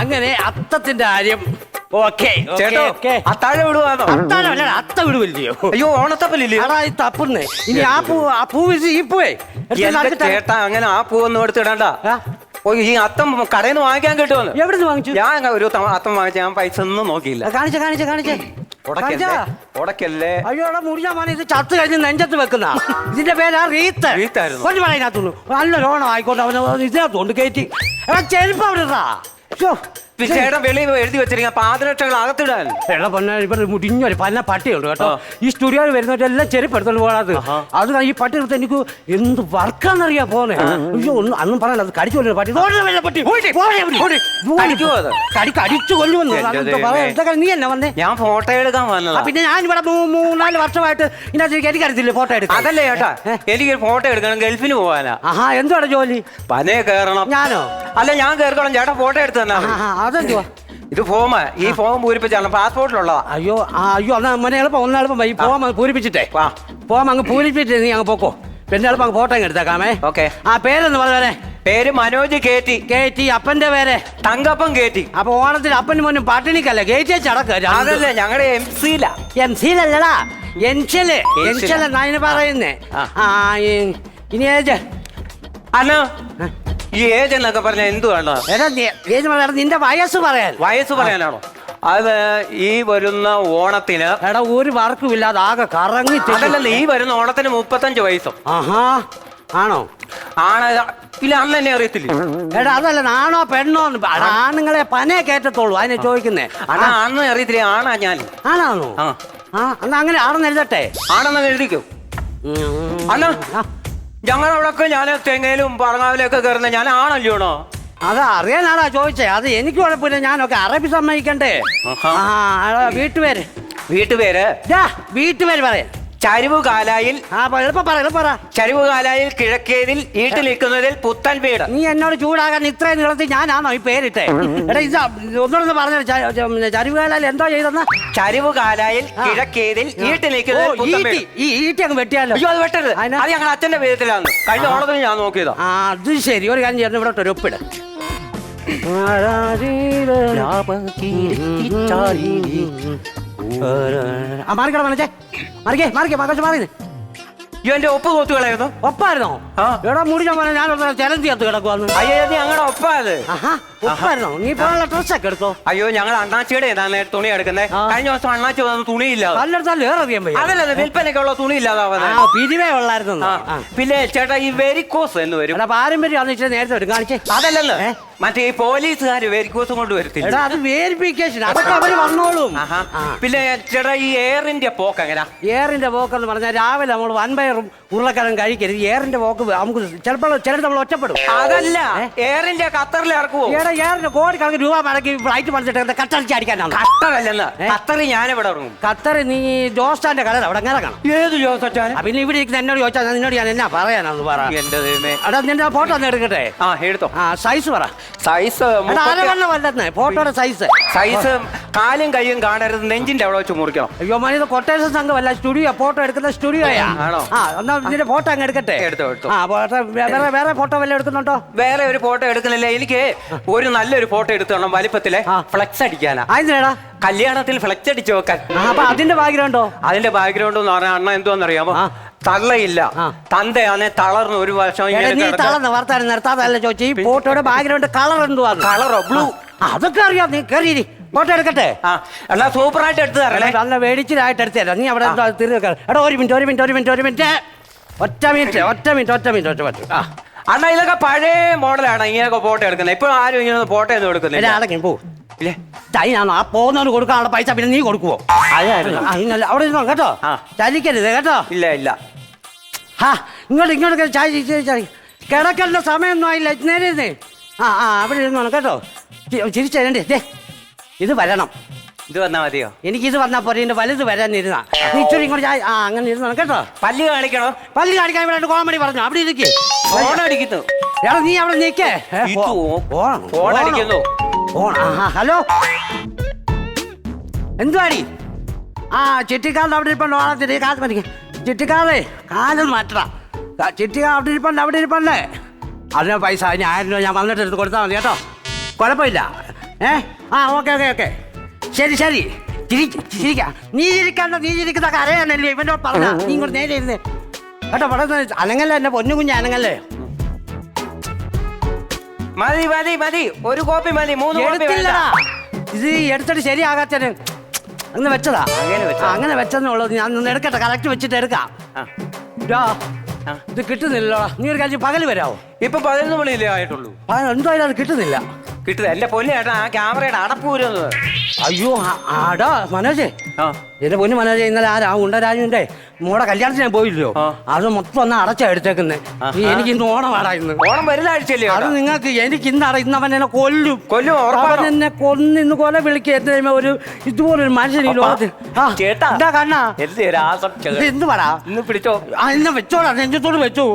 അങ്ങനെ അത്തത്തിന്റെ കാര്യം ഓക്കെ ചേട്ടോ അത്താഴം വിടുവാന്നോ? അത്താഴമല്ല അത്ത വിടുവല്ലയോ അയ്യോ ഓണത്തപ്പലില്ലേ? ഈ തപ്പുന്നേ. ഇനി ആ പൂ ആ പൂ ഈ പൂവേ? എടുത്ത് എന്റെ നട്ടിട്ട് ചേട്ടാ അങ്ങനെ ആ പൂവൊന്നും എടുത്തിടണ്ട ആ? ഓ ഈ അത്തം കടയിൽ നിന്ന് വാങ്ങിക്കാൻ കിട്ടുമെന്ന്. നിന്ന് വാങ്ങിച്ചു? ഞാൻ അങ്ങ് ഒരു അത്തം വാങ്ങിച്ച ഞാൻ പൈസ ഒന്നും നോക്കിയില്ല. കാണിച്ച കാണിച്ച കാണിച്ചേ. ഉടക്കല്ലേ ഉടക്കല്ലേ. എടാ മുറിഞ്ഞാ ഇത് ചത്ത് കഴിഞ്ഞ് നെഞ്ചത്ത് വെക്കുന്ന. ഇതിന്റെ പേരാ റീത്ത്. റീത്തായിരുന്നു. കൊഞ്ചു പറയുന്നതുള്ളൂ നല്ല ലോണം ആയിക്കോട്ടെ അവന് ഇതിനകത്തോണ്ട് കയറ്റി എടാ ചെരുപ്പ് അവിടെ ഇടാ. 叫 ചേട്ടൻ വെളിയിൽ എഴുതി വെച്ചിരിക്കുന്ന പാദരക്ഷകൾ അകത്തിടാൻ. എടാ പൊന്നെ ഇവിടെ മുടിഞ്ഞൊരു പന്ന പട്ടിയുണ്ട് കേട്ടോ. ഈ സ്റ്റുഡിയോയിൽ വരുന്നവരെല്ലാം ചെരുപ്പ് എടുത്തോണ്ട് പോകാത് അത് ഈ പട്ടി എടുത്ത് എനിക്ക് എന്ത് വർക്കാന്നറിയാ പോന്നെ. അയ്യോ ഒന്നും അന്നും പറയണ്ട അത് കടിച്ചു കൊല്ലുന്ന പട്ടി? കടി കടിച്ചു കൊല്ലുമെന്ന്. നീ എന്നെ വന്നേ? ഞാൻ ഫോട്ടോ എടുക്കാൻ വന്നതാ. പിന്നെ ഞാൻ ഇവിടെ മൂന്നാൽ വർഷമായിട്ട് ഇതിനകത്ത് എനിക്കറിയത്തില്ലേ ഫോട്ടോ എടുക്കാം അതല്ലേ ചേട്ടാ. എനിക്ക് ഫോട്ടോ എടുക്കണം ഗൾഫിന് പോവാനാ. ആഹാ എന്തുവാണ് ജോലി? പനേ കയറണം. ഞാനോ? അല്ല ഞാൻ കയറിക്കോളാം. ചേട്ടാ ഫോട്ടോ എടുത്ത് തന്നാ അതെന്തുവാ? ഇത് ഫോം ഈ ഫോം പൂരിപ്പിച്ചാണ്. പാസ്പോർട്ടിലുള്ളതാ. അയ്യോ ആ അയ്യോ എന്നാ മോനെ എളുപ്പം ഒന്ന് എളുപ്പം ഈ ഫോം അങ്ങ് പൂരിപ്പിച്ചിട്ടേ. ആ. ഫോം അങ്ങ് പൂരിപ്പിച്ചിട്ട് നീ അങ്ങ് പോക്കോ. പിന്നെ എളുപ്പം അങ്ങ് ഫോട്ടോ അങ്ങ് എടുത്തേക്കാമേ. ഓക്കെ. ആ പേരെന്ന് പറഞ്ഞേ പേര് മനോജ് കേറ്റി. കേറ്റി അപ്പന്റെ പേര്. തങ്കപ്പൻ കേറ്റി. അപ്പൊ ഓണത്തിന് അപ്പനും മോനും പട്ടിണിക്കല്ലേ? കേറ്റി ചടക്ക് അതല്ലേ ഞങ്ങളുടെ എം സിയില എം സിയിലല്ലടാ. എൻഷൽ എന്നാ ഇതിന് പറയുന്നേ? ആ. ആ ഇനി ഏജ് അല്ല ഈ ഏജ് എന്നൊക്കെ പറഞ്ഞ എന്തു വേണ്ട? എടാ നീ- നിന്റെ വയസ്സ് പറയാൻ. വയസ്സ് പറയാനാണോ? അത് ഈ വരുന്ന ഓണത്തിന് എടാ ഒരു വർക്കും ഇല്ലാതെ ആകെ കറങ്ങി. അതല്ലല്ലോ ഈ വരുന്ന ഓണത്തിന് മുപ്പത്തഞ്ച് വയസ്സും. ആഹാ ആണോ? ആണ് ഇല്ല അന്ന് എന്നെ അറിയത്തില്ല? എടാ അതല്ല ആണോ പെണ്ണോ എന്ന് പ- എടാ, ആണുങ്ങളെ പനേ കേറ്റത്തുള്ളൂ അതിനെ ചോദിക്കുന്നേ. അണ്ണാ അന്ന് അറിയത്തില്ല ആണാ ഞാൻ? ആണാണോ? ആ. ആ എന്നാ അങ്ങനെ ആണെന്ന് എഴുതട്ടെ. ആണെന്ന് എഴുതിക്കോ. അണ്ണാ. ആ, ഞങ്ങളവിടൊക്കെ ഞാൻ തെങ്ങയിലും പറങ്ങാവിലൊക്കെ കയറുന്ന ഞാൻ ആണല്ലോണോ അത് അറിയാനാണോ ചോദിച്ചേ? അത് എനിക്ക് കുഴപ്പമില്ല ഞാനൊക്കെ അറബി സമ്മതിക്കണ്ടേ. ആ വീട്ടുപേര്. വീട്ടുപേര്? വീട്ടുപേര് പറയാ. ചരിവ് കാലായിൽ ആ പ- എളുപ്പം പറ എളുപ്പം പറ. ചരിവ് കാലായിൽ കിഴക്കേതിൽ ഈട്ട് നിൽക്കുന്നതിൽ പുത്തൻ വീട്. നീ എന്നോട് ചൂടാകാൻ ഇത്രയും നീളത്തിൽ ഞാനാണോ ഈ പേരിട്ടെ? എടാ ഇത് ഒന്നുകൂടെ പറഞ്ഞു ചരിവുകാലാൽ എന്തോ ചെയ്തെന്ന? ചരിവ് കാലായിൽ കിഴക്കേതിൽ ഈട്ട് നിൽക്കുന്നതിൽ പുത്തൻ വീട്. ഈ ഈട്ടി അങ്ങ് വെട്ടിയാലോ? അയ്യോ അത് വെട്ടരുത്. അതിനാ? അത് ഞങ്ങൾ അച്ഛന്റെ പേരിലാണ് കഴിഞ്ഞ ഓണത്തിന് ഞാൻ നോക്കിയതാ. ആ അത് ശരി. ഒരു കാര്യം ചേർന്ന് ഇവിടെ ഒരു ഒപ്പിട്. ആ മാറിക്കട മനച്ചേ മാറിക്കേ മാറിക്കേ മകച്ച് മാറി. അയ്യോ എന്റെ ഒപ്പ് തോത്തുകളായിരുന്നു ഒപ്പായിരുന്നോ? ആ. എടാ മുടി ഞാൻ ഞാൻ ചലഞ്ച് ചേർത്ത് കിടക്കുവാന്ന്. അയ്യോ ഇത് ഞങ്ങളുടെ ഒപ്പാ അത് ആഹാ ഒപ്പായിരുന്നോ? നീ പോലുള്ള ഡ്രസ്സൊക്കെ എടുത്തോ? അയ്യോ ഞങ്ങൾ അണ്ണാച്ചിയുടെ ഏതാണ് തുണി എടുക്കുന്നത് ആ. കഴിഞ്ഞ ദിവസം അണ്ണാച്ചി വന്ന് തുണിയില്ല. കല്ലെടുത്താൽ വേറെ അറിയാൻ അതല്ല വിൽപ്പനയ്ക്ക് ഉള്ള തുണി ആ ഇല്ലാതാവുന്നത് പിരിവേ ഉള്ളായിരുന്നു ആ. പിന്നെ ചേട്ടാ ഈ വെരിക്കോസ് എന്ന് വരും. എടാ പാരമ്പര്യം അന്ന് ഇച്ചിരി നേരത്തെ വരും കാണിച്ചേ. അതല്ലല്ലോ? മറ്റേ ഈ പോലീസുകാർ വെരിക്കോസും കൊണ്ട് വരത്തില്ല? എടാ അത് വേരിഫിക്കേഷൻ അതൊക്കെ അവർ വന്നോളും. ആഹാ. പിന്നെ ചേട്ടാ ഈ എയറിന്റെ പോക്ക് എങ്ങനാ? ഏറിന്റെ പോക്കെന്ന് പറഞ്ഞാൽ രാവിലെ നമ്മൾ വൻപയറും ഉരുളക്കിഴങ്ങും കഴിക്കരുത്. ഏറിന്റെ പോക്ക് നമുക്ക് ചിലപ്പോൾ ചിലർ നമ്മൾ ഒറ്റപ്പെടും. അതല്ല എയറിന്റെ ഖത്തറിൽ ഇറക്കുവോ? ഏടാ ഏറിന്റെ കോടിക്കണക്കിന് രൂപ മടക്കി ഫ്ലൈറ്റ് പറഞ്ഞിട്ട് കട്ടടിച്ച് അടിക്കാനാണ്? ഖത്തറല്ലെന്ന് കത്തറി ഞാൻ ഞാനിവിടെ ഇറങ്ങും. ഖത്തർ നീ ജോസ്റ്റാന്റെ കടയിൽ അവിടെ അങ്ങനെ കാണാം ഏത് ജോസച്ചാൻ ആ, പിന്നെ ഇവിടെ ഇരിക്കുന്ന എന്നോട് ചോദിച്ചാൽ നിന്നോട് ഞാൻ എന്നാ പറയാനാണ് പറ. എന്റെ ദൈവമേ. നിന്റെ ഫോട്ടോ ഒന്ന് എടുക്കട്ടെ? ആ എടുത്തോ. ആ സൈസ് പറ. സൈസ് ഫോട്ടോയുടെ സൈസ്. സൈസ് കാലും കൈയും കാണരുത്. നെഞ്ചിന്റെ അവിടെ വെച്ച് മുറിക്കണം. അയ്യോ മണി കൊട്ടേഷൻ അല്ല സ്റ്റുഡിയോ ഫോട്ടോ എടുക്കുന്ന സ്റ്റുഡിയോ ആണോ? ആ എന്നാ നിന്റെ ഫോട്ടോ അങ്ങ് എടുക്കട്ടെ. എടുത്തു എടുത്തോ. ആ ഫോട്ടോ വേറെ വേറെ ഫോട്ടോ വല്ല എടുക്കുന്നുണ്ടോ? വേറെ ഒരു ഫോട്ടോ എടുക്കുന്നില്ല. എനിക്ക് ഒരു നല്ലൊരു ഫോട്ടോ എടുത്തു വേണം വലിപ്പത്തിലെ. ഫ്ലെക്സ് അടിക്കാനാ. അതിനാ കല്യാണത്തിൽ ഫ്ലെക്സ് അടിച്ചു നോക്കാൻ അപ്പൊ അതിന്റെ ബാക്ക്ഗ്രൗണ്ടോ അതിന്റെ ബാക്ക്ഗ്രൗണ്ട് എന്ന് പറഞ്ഞാൽ അണ്ണ എന്തോന്നറിയാമോ. തള്ളയില്ല. തന്തയാണ് തളർന്ന് ഒരു വർഷം തളർന്ന വർത്താനം നിർത്താതല്ല ചോദിച്ചു ഈ ഫോട്ടോയുടെ ബാക്ക്ഗ്രൗണ്ട് കളർ എന്തുവാ? കളറോ? ബ്ലൂ. അതൊക്കെ അറിയാം. നീ കയറി ഫോട്ടോ എടുക്കട്ടെ? എന്നാ സൂപ്പർ ആയിട്ട് എടുത്തു തരണേ. നല്ല വേടിച്ചിലായിട്ട് എടുത്തരാം. നീ അവിടെ നിൽക്കാ. എടാ ഒരു മിനിറ്റ് ഒരു മിനിറ്റ് ഒരു മിനിറ്റ് ഒരു മിനിറ്റ്. ഒറ്റ മിനിറ്റ് ഒറ്റ മിനിറ്റ് ഒറ്റ മിനിറ്റ് ഒറ്റ മിനിറ്റ്. ആ അണ്ണാ ഇതൊക്കെ പഴയ മോഡലാണ്. ഇങ്ങനെയൊക്കെ ഫോട്ടോ എടുക്കുന്നത്. ഇപ്പൊ ആരും ഇങ്ങനെ ഫോട്ടോ ഒന്നും എടുക്കുന്നില്ല. എടാ അടങ്ങി പോ. ഞാനോ ആ പോകുന്നവന് കൊടുക്കാനുള്ള പൈസ പിന്നെ നീ കൊടുക്കുവോ? അതായിരുന്നു. അവിടെ ഇരുന്നോ കേട്ടോ. ചലിക്കരുത് കേട്ടോ? ഇല്ല ഇല്ല. ഹാ ഇങ്ങോട്ട് ഇങ്ങോട്ട് ചായ ചായ. കിടക്കേണ്ട സമയമൊന്നും ആയില്ല നേരെ ആ ആ അവിടെ ഇരുന്നോണം കേട്ടോ. ചിരിച്ചേ ദേ ഇത് വരണം. ഇത് വന്നാ മതിയോ? എനിക്ക് ഇത് വന്നാ പോരെ എന്റെ വലുത് വരാനിരുന്ന. ഇച്ചിരി ഇങ്ങോട്ട് ചായ ആ അങ്ങനെ ഇരുന്നോണം കേട്ടോ. പല്ല് കാണിക്കണോ? പല്ലി കാണിക്കാൻ ഇവിടെ കോമഡി പറഞ്ഞു. അവിടെ ഇരിക്കേ. ഫോൺ അടിക്കുന്നു. എടാ നീ അവിടെ നിൽക്കേ. ഹലോ. എന്തുവാടി? ആ ചിട്ടിക്കാരുടെ അവിടെ ഇപ്പം ഓണത്തിന് കാത്തു മതി ചിട്ടിക്കാലേ കാലം മാറ്റടാ. ചിട്ടി അവിടെ ഇരിപ്പല്ലേ അവിടെ ഇരിപ്പല്ലേ അതിന് പൈസ അതിന് ആയിരം രൂപ ഞാൻ വന്നിട്ട് എടുത്ത് കൊടുത്താൽ മതി കേട്ടോ. കുഴപ്പമില്ല. ഏ? ആ ഓക്കെ ഓക്കെ ഓക്കെ. ശരി ശരി. ചിരി ചിരിക്കാം. നീ ചിരിക്കണ്ട നീ ചിരിക്കുന്ന കരയാണല്ലേ ഇവന്റെ പറഞ്ഞ? നീ ഇങ്ങോട്ട് നേരെ ഇരുന്ന്. കേട്ടോ പടം അനങ്ങല്ലേ എന്നെ പൊന്നു കുഞ്ഞ് അനങ്ങല്ലേ? മതി മതി മതി. ഒരു കോപ്പി മതി മൂന്ന് എടുത്തില്ലടാ. ഇത് എടുത്തിട്ട് ശരിയാകാത്തന് അങ്ങനെ വെച്ചതാ അങ്ങനെ വെച്ചതാ. അങ്ങനെ വെച്ചെന്നുള്ളത് ഞാൻ എടുക്കട്ടെ കറക്റ്റ് വെച്ചിട്ട് എടുക്കാം ആ. ഡാ, ആ. ഇത് കിട്ടുന്നില്ലല്ലോ നീ ഒരു കാര്യം പകൽ വരാവോ ഇപ്പൊ പതിനൊന്ന് മണിയില്ലേ ആയിട്ടുള്ളൂ? എന്തായാലും അത് കിട്ടുന്നില്ല. കിട്ടുക എന്റെ പൊന്നു ചേട്ടാ ആ ക്യാമറയുടെ അടപ്പൂരുന്നത് അയ്യോ ആ- ആടാ മനോജേ. ആ. എന്റെ പൊന്നു മനോജ് ഇന്നലെ ആ രാ ഉണ്ടരാജുവിന്റെ മോടെ കല്യാണത്തിന് ഞാൻ പോയില്ലയോ? ആ. അത് മൊത്തം ഒന്ന് അടച്ചാ എടുത്തേക്കുന്നേ. ഈ എനിക്ക് ഇന്ന് ഓണമാടാ ഇന്ന്. ഓണം വരുന്ന ആഴ്ചയല്ലേ അത് ചേട്ടാ? നിങ്ങൾക്ക് എനിക്ക് ഇന്നട ഇന്ന് അവൻ എന്നെ കൊല്ലും. കൊല്ലും, ഉറപ്പാണോ? അവൻ എന്നെ കൊന്ന് ഇന്ന് കൊല വിളിക്കുന്ന ഒരു ഇതുപോലെ ഒരു മനുഷ്യൻ ഈ അപ്പാ, ലോകത്ത് ആ, ചേട്ടാ. എന്താ കണ്ണാ? എന്ത് രാസം എന്ത് പറ ഇന്ന് പിടിച്ചോ? ആ ഇന്ന് വെച്ചോടാ നെഞ്ചത്തോട് വെച്ചു.